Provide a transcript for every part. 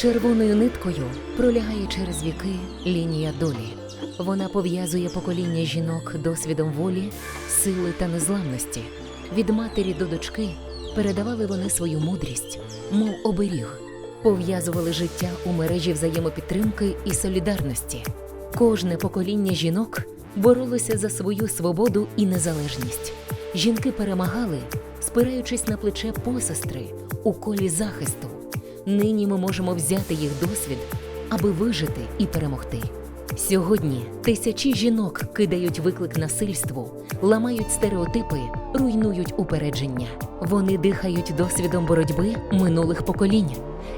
Червоною ниткою пролягає через віки лінія долі. Вона пов'язує покоління жінок досвідом волі, сили та незламності. Від матері до дочки передавали вони свою мудрість, мов оберіг, пов'язували життя у мережі взаємопідтримки і солідарності. Кожне покоління жінок боролося за свою свободу і незалежність. Жінки перемагали, спираючись на плече посестри у колі захисту. Нині ми можемо взяти їх досвід, аби вижити і перемогти. Сьогодні тисячі жінок кидають виклик насильству, ламають стереотипи, руйнують упередження. Вони дихають досвідом боротьби минулих поколінь.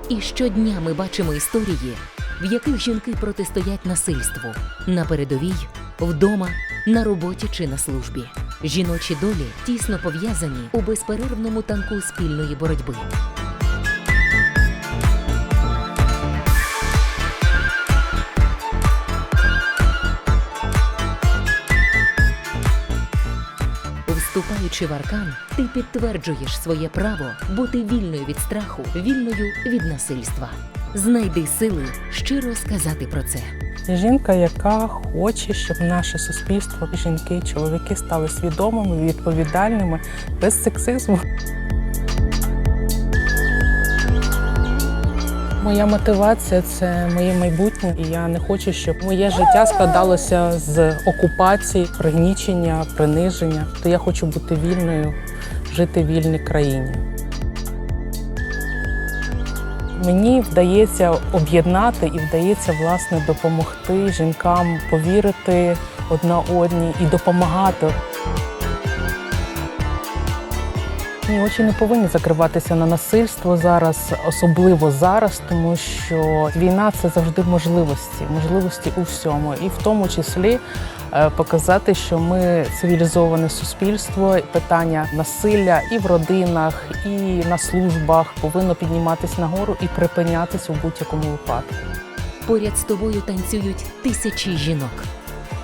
І щодня ми бачимо історії, в яких жінки протистоять насильству на передовій, вдома, на роботі чи на службі. Жіночі долі тісно пов'язані у безперервному танку спільної боротьби. Вступаючи в аркан, ти підтверджуєш своє право бути вільною від страху, вільною від насильства. Знайди сили щиро сказати про це. Жінка, яка хоче, щоб наше суспільство, жінки, чоловіки стали свідомими, відповідальними, без сексизму. Моя мотивація це моє майбутнє, і я не хочу, щоб моє життя складалося з окупації, пригнічення, приниження. То я хочу бути вільною, жити в вільній країні. Мені вдається об'єднати і вдається власне допомогти жінкам повірити одна одній і допомагати. Ні, очі не повинні закриватися на насильство зараз, особливо зараз, тому що війна це завжди можливості, можливості у всьому, і в тому числі е, показати, що ми цивілізоване суспільство. Питання насилля і в родинах, і на службах повинно підніматись нагору і припинятись у будь-якому випадку. Поряд з тобою танцюють тисячі жінок.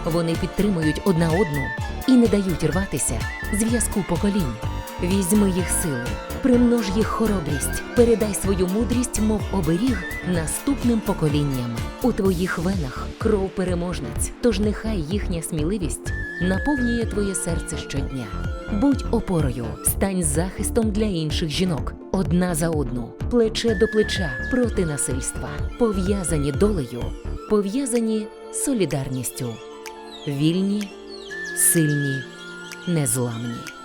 Вони підтримують одна одну і не дають рватися зв'язку поколінь. Візьми їх сили, примнож їх хоробрість, передай свою мудрість, мов оберіг наступним поколінням. У твоїх венах кров переможниць, тож нехай їхня сміливість наповнює твоє серце щодня. Будь опорою, стань захистом для інших жінок, одна за одну, плече до плеча проти насильства, пов'язані долею, пов'язані солідарністю, вільні, сильні, незламні.